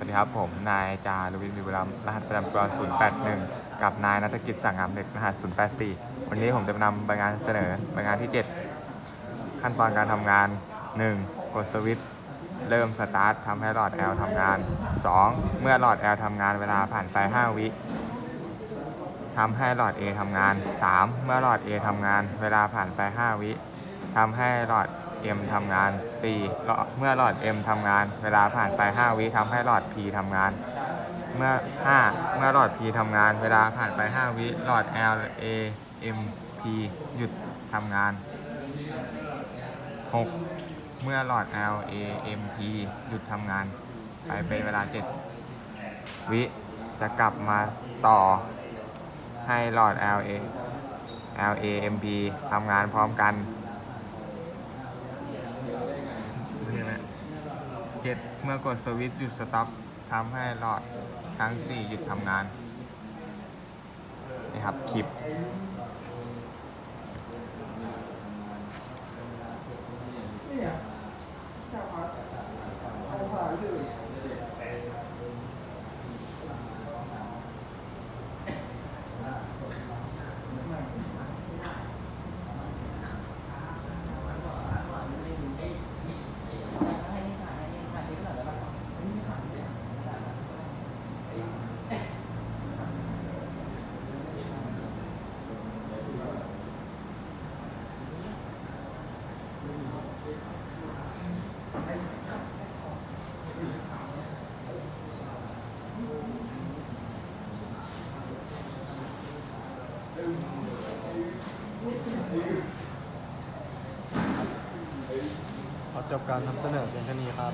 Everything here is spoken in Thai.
สวัสดีครับผม นายจารุวิทย์วิบุรัมรหัสประจำตัว 081 กับนายนัฐกิจสั่งงามเด็กรหัส 084 วันนี้ผมจะนำใบงานเสนอใบงานที่ 7 ขั้นตอนการทำงาน 1. กดสวิตช์เริ่มสตาร์ททำให้หลอด L ทำงาน 2. เมื่อหลอด L ทำงานเวลาผ่านไป 5 วิทำให้หลอด A ทำงาน 3. เมื่อหลอด A ทำงาน เวลาผ่านไป 5 วิทำให้หลอด M ทำงาน 4. เมื่อหลอด M ทำงาน เวลาผ่านไป 5 วิทำให้หลอด P ทำงาน เมื่อ 5. เมื่อหลอด P ทำงาน เวลาผ่านไป 5 วิหลอด L A M P หยุดทำงาน 6. เมื่อหลอด L A M P หยุดทำงาน ไปเป็นเวลา 7 วิจะกลับมาต่อให้หลอด L A L A M P ทำงานพร้อมกัน เจ็ดเมื่อกดสวิตช์หยุดสต็อปทำให้หลอดทั้ง 4 หยุดทำงาน นี่ครับคลิป เนี่ยจับเอาเอาผ่าเลย ขอจบการนำเสนอเพียงเท่านี้ครับ